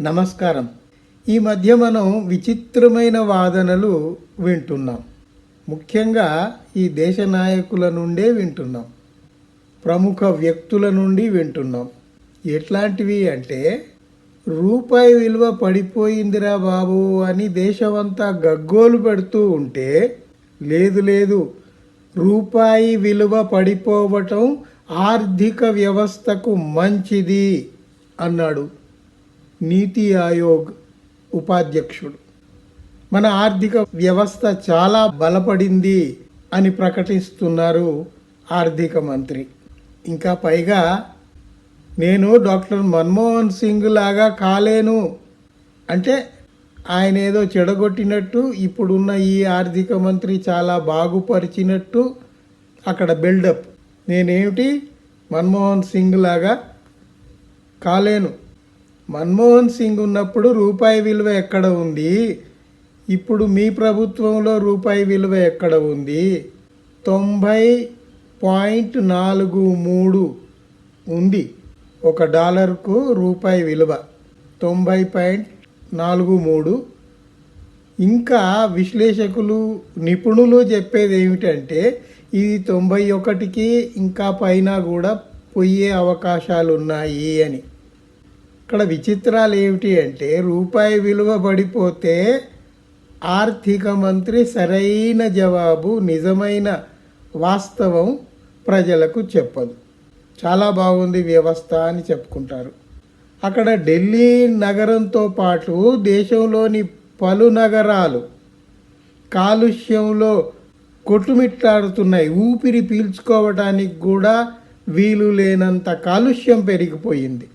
నమస్కారం. ఈ మధ్య మనం విచిత్రమైన వాదనలు వింటున్నాం. ముఖ్యంగా ఈ దేశ నాయకుల నుండే వింటున్నాం. ప్రముఖ వ్యక్తుల నుండి వింటున్నాం. ఎట్లాంటివి అంటే రూపాయి విలువ పడిపోయిందిరా బాబు అని దేశమంతా గగ్గోలు పెడుతూ ఉంటే లేదు లేదు రూపాయి విలువ పడిపోవటం ఆర్థిక వ్యవస్థకు మంచిది అన్నాడు. నీతి ఆయోగ్ ఉపాధ్యక్షుడు. మన ఆర్థిక వ్యవస్థ చాలా బలపడింది అని ప్రకటిస్తున్నారు ఆర్థిక మంత్రి. ఇంకా పైగా నేను డాక్టర్ మన్మోహన్ సింగ్ లాగా కాలేను. అంటే ఆయన ఏదో చెడగొట్టినట్టు ఇప్పుడున్న ఈ ఆర్థిక మంత్రి చాలా బాగుపరిచినట్టు అక్కడ బిల్డప్. నేనేమిటి? మన్మోహన్ సింగ్ లాగా కాలేను. మన్మోహన్ సింగ్ ఉన్నప్పుడు రూపాయి విలువ ఎక్కడ ఉంది? ఇప్పుడు మీ ప్రభుత్వంలో రూపాయి విలువ ఎక్కడ ఉంది? తొంభై పాయింట్ నాలుగు మూడు ఉంది. ఒక డాలర్కు రూపాయి విలువ తొంభై పాయింట్ నాలుగు మూడు. ఇంకా విశ్లేషకులు నిపుణులు చెప్పేది ఏమిటంటే ఇది తొంభై ఒకటికి ఇంకా పైన కూడా పోయే అవకాశాలు ఉన్నాయి అని. ఇక్కడ విచిత్రాలు ఏమిటి అంటే రూపాయి విలువ పడిపోతే ఆర్థిక మంత్రి సరైన జవాబు నిజమైన వాస్తవం ప్రజలకు చెప్పదు. చాలా బాగుంది వ్యవస్థ అని చెప్పుకుంటారు. అక్కడ ఢిల్లీ నగరంతో పాటు దేశంలోని పలు నగరాలు కాలుష్యంలో కొట్టుమిట్టాడుతున్నాయి. ఊపిరి పీల్చుకోవడానికి కూడా వీలు లేనంత కాలుష్యం పెరిగిపోయింది.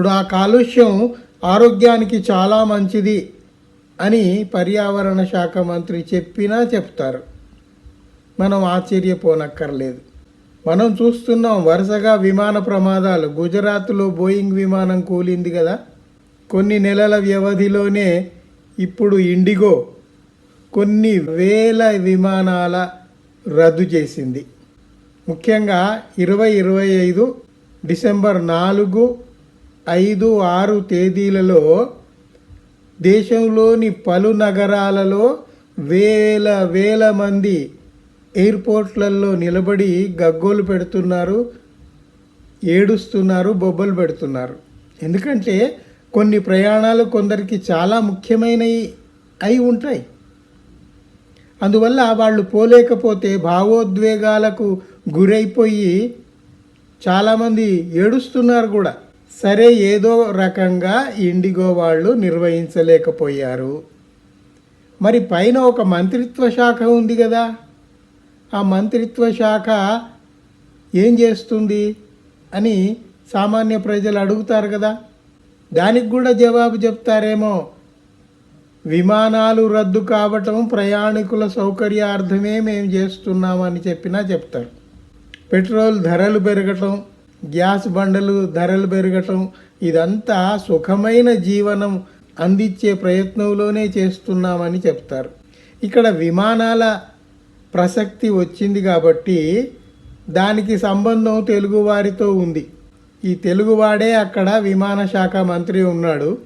ఇప్పుడు ఆ కాలుష్యం ఆరోగ్యానికి చాలా మంచిది అని పర్యావరణ శాఖ మంత్రి చెప్పినా చెప్తారు. మనం ఆశ్చర్యపోనక్కర్లేదు. మనం చూస్తున్నాం వరుసగా విమాన ప్రమాదాలు. గుజరాత్లో బోయింగ్ విమానం కూలింది కదా. కొన్ని నెలల వ్యవధిలోనే ఇప్పుడు ఇండిగో కొన్ని వేల విమానాల రద్దు చేసింది. ముఖ్యంగా ఇరవై ఇరవై ఐదు డిసెంబర్ నాలుగు ఐదు ఆరు తేదీలలో దేశంలోని పలు నగరాలలో వేల వేల మంది ఎయిర్పోర్ట్లలో నిలబడి గగ్గోలు పెడుతున్నారు ఏడుస్తున్నారు బొబ్బలు పెడుతున్నారు. ఎందుకంటే కొన్ని ప్రయాణాలు కొందరికి చాలా ముఖ్యమైనవి అయి ఉంటాయి. అందువల్ల వాళ్ళు పోలేకపోతే భావోద్వేగాలకు గురైపోయి చాలామంది ఏడుస్తున్నారు కూడా. సరే ఏదో రకంగా ఇండిగో వాళ్ళు నిర్వహించలేకపోయారు. మరి పైన ఒక మంత్రిత్వ శాఖ ఉంది కదా. ఆ మంత్రిత్వ శాఖ ఏం చేస్తుంది అని సామాన్య ప్రజలు అడుగుతారు కదా. దానికి కూడా జవాబు చెప్తారేమో. విమానాలు రద్దు కావటం ప్రయాణికుల సౌకర్యార్థమే మేము చేస్తున్నామని చెప్పినా చెప్తారు. పెట్రోల్ ధరలు పెరగటం గ్యాస్ బండలు ధరలు పెరగటం ఇదంతా సుఖమైన జీవనం అందించే ప్రయత్నంలోనే చేస్తున్నామని చెప్తారు. ఇక్కడ విమానాల ప్రసక్తి వచ్చింది కాబట్టి దానికి సంబంధం తెలుగువారితో ఉంది. ఈ తెలుగువాడే అక్కడ విమాన శాఖ మంత్రి ఉన్నాడు.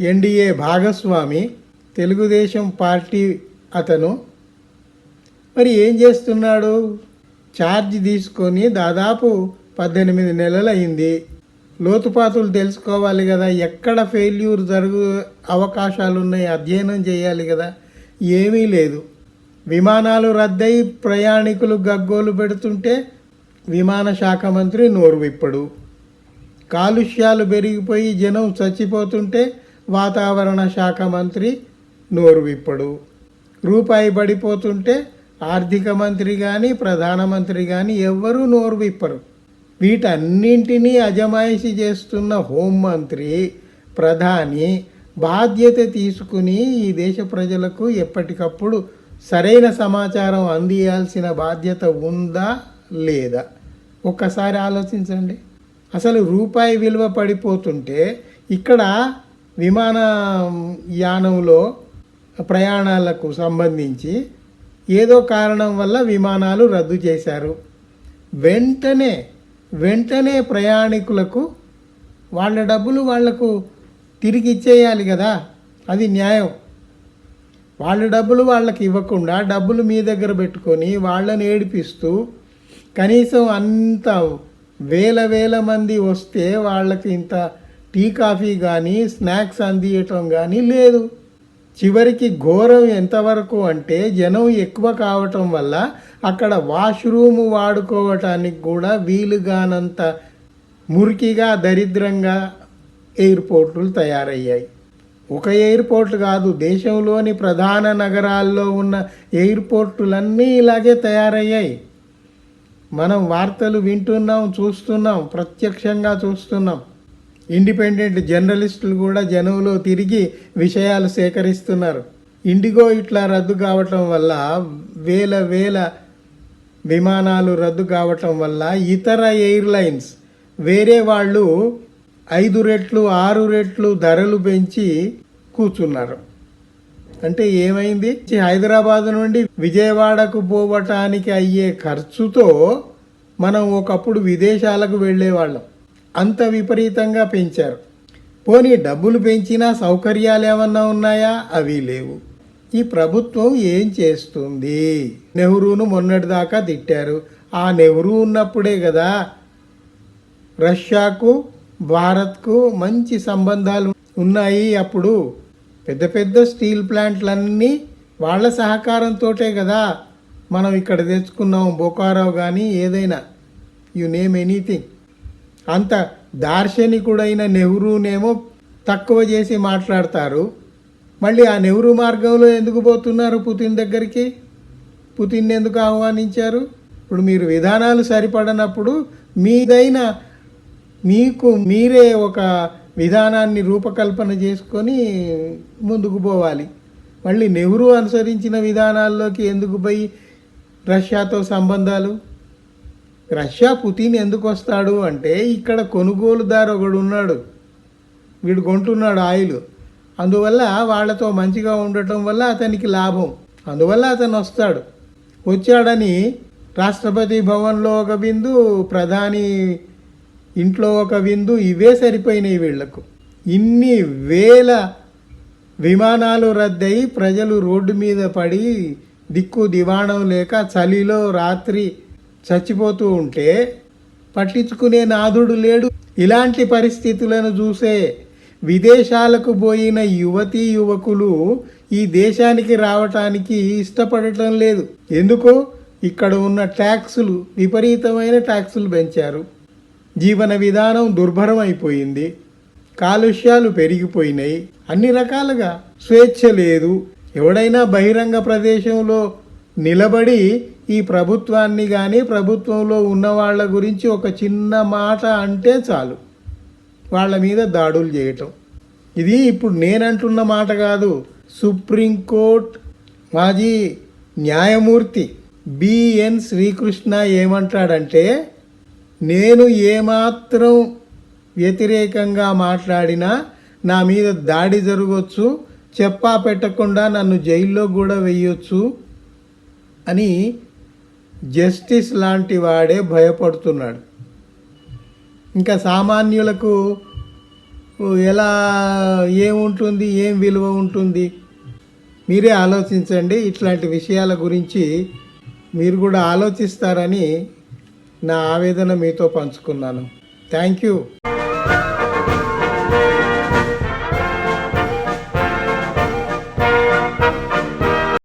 ఎన్డీఏ భాగస్వామి తెలుగుదేశం పార్టీ అతను. మరి ఏం చేస్తున్నాడు? ఛార్జ్ తీసుకొని దాదాపు పద్దెనిమిది నెలలు అయింది లోతుపాతులు తెలుసుకోవాలి కదా ఎక్కడ ఫెయిల్యూర్ జరుగు అవకాశాలు ఉన్నాయి అధ్యయనం చేయాలి కదా ఏమీ లేదు. విమానాలు రద్దయి ప్రయాణికులు గగ్గోలు పెడుతుంటే విమాన శాఖ మంత్రి నోరు విప్పడు. కాలుష్యాలు పెరిగిపోయి జనం చచ్చిపోతుంటే వాతావరణ శాఖ మంత్రి నోరు విప్పడు. రూపాయి పడిపోతుంటే ఆర్థిక మంత్రి కానీ ప్రధానమంత్రి కానీ ఎవ్వరూ నోరు విప్పరు. వీటన్నింటినీ అజమాయిషి చేస్తున్న హోంమంత్రి ప్రధాని బాధ్యత తీసుకుని ఈ దేశ ప్రజలకు ఎప్పటికప్పుడు సరైన సమాచారం అందియాల్సిన బాధ్యత ఉందా లేదా? ఒక్కసారి ఆలోచించండి. అసలు రూపాయి విలువ పడిపోతుంటే ఇక్కడ విమాన యానంలో ప్రయాణాలకు సంబంధించి ఏదో కారణం వల్ల విమానాలు రద్దు చేశారు. వెంటనే వెంటనే ప్రయాణికులకు వాళ్ళ డబ్బులు వాళ్ళకు తిరిగి ఇచ్చేయాలి కదా. అది న్యాయం. వాళ్ళ డబ్బులు వాళ్ళకి ఇవ్వకుండా డబ్బులు మీ దగ్గర పెట్టుకొని వాళ్ళని ఏడిపిస్తూ కనీసం అంత వేల వేల మంది వస్తే వాళ్ళకి ఇంత టీ కాఫీ కానీ స్నాక్స్ అందియటం కానీ లేదు. చివరికి ఘోరం ఎంతవరకు అంటే జనం ఎక్కువ కావటం వల్ల అక్కడ వాష్రూమ్ వాడుకోవటానికి కూడా వీలుగానంత మురికిగా దరిద్రంగా ఎయిర్పోర్టులు తయారయ్యాయి. ఒక ఎయిర్పోర్ట్ కాదు దేశంలోని ప్రధాన నగరాల్లో ఉన్న ఎయిర్పోర్టులన్నీ ఇలాగే తయారయ్యాయి. మనం వార్తలు వింటున్నాం చూస్తున్నాం ప్రత్యక్షంగా చూస్తున్నాం. ఇండిపెండెంట్ జర్నలిస్టులు కూడా జనంలో తిరిగి విషయాలు సేకరిస్తున్నారు. ఇండిగో ఇట్లా రద్దు కావటం వల్ల వేల వేల విమానాలు రద్దు కావటం వల్ల ఇతర ఎయిర్లైన్స్ వేరే వాళ్ళు ఐదు రెట్లు ఆరు రెట్లు ధరలు పెంచి కూర్చున్నారు. అంటే ఏమైంది? హైదరాబాద్ నుండి విజయవాడకు పోవటానికి అయ్యే ఖర్చుతో మనం ఒకప్పుడు విదేశాలకు వెళ్ళేవాళ్ళం. అంత విపరీతంగా పెంచారు. పోనీ డబ్బులు పెంచినా సౌకర్యాలు ఏమన్నా ఉన్నాయా? అవి లేవు. ఈ ప్రభుత్వం ఏం చేస్తుంది? నెహ్రూను మొన్నటిదాకా తిట్టారు. ఆ నెహ్రూ ఉన్నప్పుడే కదా రష్యాకు భారత్కు మంచి సంబంధాలు ఉన్నాయి అప్పుడు. పెద్ద పెద్ద స్టీల్ ప్లాంట్లన్నీ వాళ్ళ సహకారంతోటే కదా మనం ఇక్కడ తెచ్చుకున్నాం. బొకారో కానీ ఏదైనా. యు నేమ్ ఎనీథింగ్ అంత దార్శనికుడైన నెహ్రూనేమో తక్కువ చేసి మాట్లాడతారు. మళ్ళీ ఆ నెహ్రూ మార్గంలో ఎందుకు పోతున్నారు పుతిన్ దగ్గరికి? పుతిన్ ఎందుకు ఆహ్వానించారు? ఇప్పుడు మీరు విధానాలు సరిపడనప్పుడు మీదైన మీకు మీరే ఒక విధానాన్ని రూపకల్పన చేసుకొని ముందుకు పోవాలి. మళ్ళీ నెహ్రూ అనుసరించిన విధానాల్లోకి ఎందుకు పోయి రష్యాతో సంబంధాలు? రష్యా పుతిన్ ఎందుకు వస్తాడు అంటే ఇక్కడ కొనుగోలుదారు ఒకడు ఉన్నాడు. వీడు కొంటున్నాడు ఆయిల్. అందువల్ల వాళ్ళతో మంచిగా ఉండటం వల్ల అతనికి లాభం. అందువల్ల అతను వస్తాడు. వచ్చాడని రాష్ట్రపతి భవన్లో ఒక బిందు ప్రధాని ఇంట్లో ఒక విందు ఇవే సరిపోయినాయి వీళ్ళకు ఇన్ని వేల విమానాలు రద్దయి ప్రజలు రోడ్డు మీద పడి దిక్కు దివాణం లేక చలిలో రాత్రి చచ్చిపోతూ ఉంటే పట్టించుకునే నాథుడు లేడు. ఇలాంటి పరిస్థితులను చూసే విదేశాలకు పోయిన యువతీ యువకులు ఈ దేశానికి రావటానికి ఇష్టపడటం లేదు. ఎందుకు ఇక్కడ ఉన్న ట్యాక్సులు విపరీతమైన ట్యాక్సులు పెంచారు. జీవన విధానం దుర్భరం అయిపోయింది కాలుష్యాలు పెరిగిపోయినాయి. అన్ని రకాలుగా స్వేచ్ఛ లేదు. ఎవడైనా బహిరంగ ప్రదేశంలో నిలబడి ఈ ప్రభుత్వాన్ని కానీ ప్రభుత్వంలో ఉన్న వాళ్ళ గురించి ఒక చిన్న మాట అంటే చాలు. వాళ్ళ మీద దాడులు చేయటం. ఇది ఇప్పుడు నేనంటున్న మాట కాదు. సుప్రీంకోర్ట్ మాజీ న్యాయమూర్తి బిఎన్ శ్రీకృష్ణ ఏమంటాడంటే నేను ఏమాత్రం వ్యతిరేకంగా మాట్లాడినా నా మీద దాడి జరగవచ్చు చెప్పా పెట్టకుండా నన్ను జైల్లో కూడా వెయ్యొచ్చు అని జస్టిస్ లాంటి వాడే భయపడుతున్నాడు. ఇంకా సామాన్యులకు ఎలా ఏముంటుంది ఏం విలువ ఉంటుంది? మీరే ఆలోచించండి ఇట్లాంటి విషయాల గురించి మీరు కూడా ఆలోచిస్తారని నా ఆవేదన మీతో పంచుకున్నాను. Thank you.